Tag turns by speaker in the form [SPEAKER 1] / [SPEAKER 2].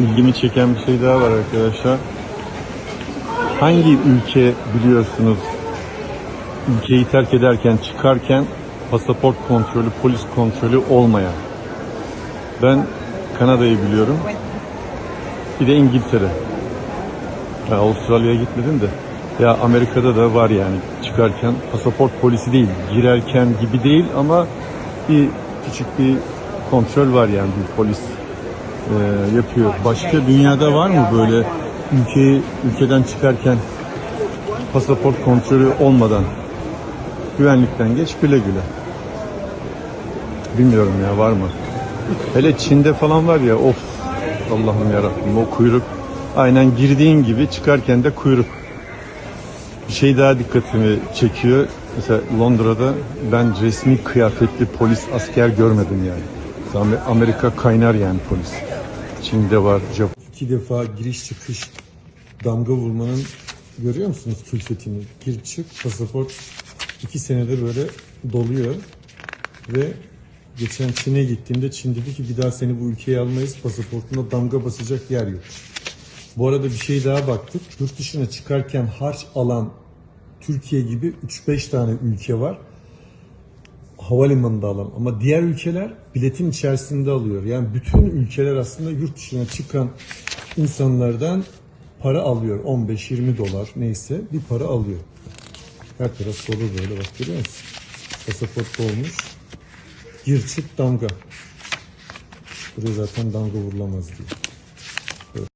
[SPEAKER 1] ilgimi çeken bir şey daha var arkadaşlar. Hangi ülke biliyorsunuz ülkeyi terk ederken çıkarken pasaport kontrolü, polis kontrolü olmayan? Ben Kanada'yı biliyorum. Bir de İngiltere. Ya Avustralya'ya gitmedim de. Ya Amerika'da da var yani çıkarken pasaport polisi değil, girerken gibi değil ama bir küçük bir kontrol var yani bir polis e, yapıyor. Başka dünyada var mı böyle ülkeyi ülkeden çıkarken pasaport kontrolü olmadan güvenlikten geç güle güle. Bilmiyorum ya var mı? Hele Çin'de falan var ya of Allah'ım yarabbim o kuyruk aynen girdiğin gibi çıkarken de kuyruk. Bir şey daha dikkatimi çekiyor. Mesela Londra'da ben resmi kıyafetli polis asker görmedim yani. Amerika kaynar yani polis. Çin'de var, Japon. İki defa giriş çıkış damga vurmanın görüyor musunuz külfetini? Gir çık pasaport iki senede böyle doluyor ve geçen Çin'e gittiğimde Çin dedi ki bir daha seni bu ülkeye almayız pasaportuna damga basacak yer yok. Bu arada bir şey daha baktık. Yurt dışına çıkarken harç alan Türkiye gibi 3-5 tane ülke var. Havalimanında alan ama diğer ülkeler biletin içerisinde alıyor. Yani bütün ülkeler aslında yurt dışına çıkan insanlardan para alıyor. 15-20 dolar neyse bir para alıyor. Her taraf dolu böyle bak görüyor musun? Pasaport dolmuş. Gir çık damga. Buraya zaten damga vurulamaz diye.